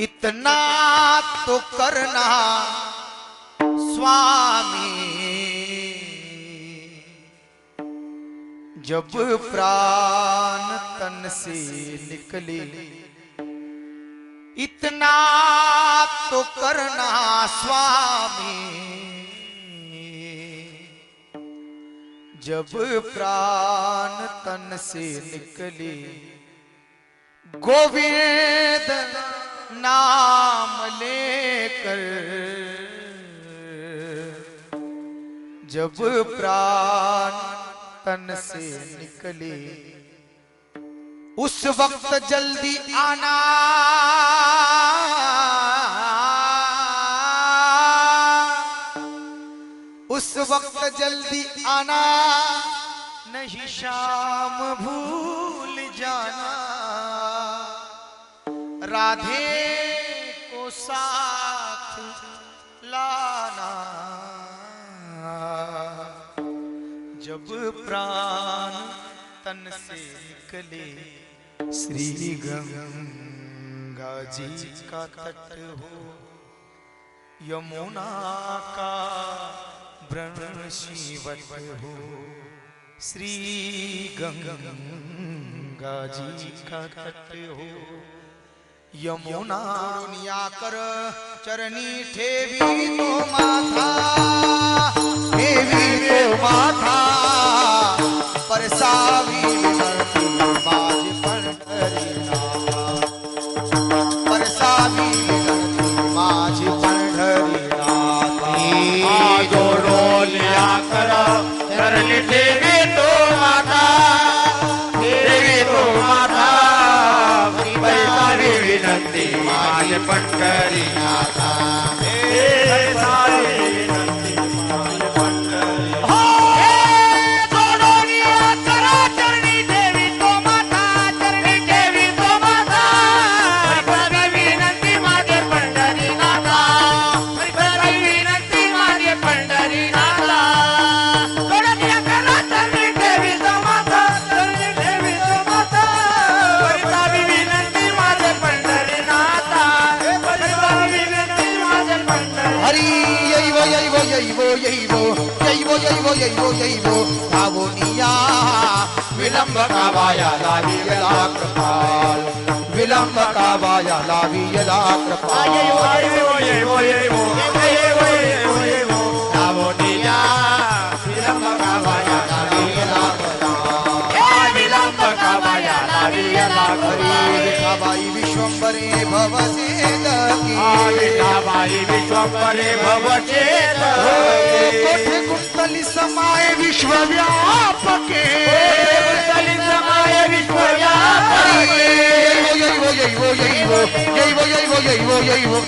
इतना तो करना स्वामी। जब प्राण तन से निकले, इतना तो करना स्वामी। जब प्राण तन से निकले, गोविंद नाम लेकर जब प्राण तन से निकले, उस वक्त जल्दी आना। उस वक्त जल्दी आना, नहीं शाम भूल जाना। राधे को साथ लाना। जब प्राण तन से निकले, श्री गंगा जी का तट हो। यमुना का व्रण शिवत हो। श्री गंगा जी का तट हो। यमुना दुनिया कर चरणी ठेवी तो माथा ठेवी तो माथा। नंदी माज पटकरी आता सारी எய்வோ எய்வோ எய்வோ எய்வோ எய்வோ. தாவுனியா விளம்ப காவாயா லாவியலா கிருபால் விளம்ப காவாயா नागरी विठाबाई विश्वम्बरे भव चेदकी विठाबाई विश्वम्बरे भव चेदकी कुंतली समाय विश्वव्यापके कुंतली समाय विश्वव्यापके वो यही वो यही वो यही वो यही वो यही वो यही वो यही वो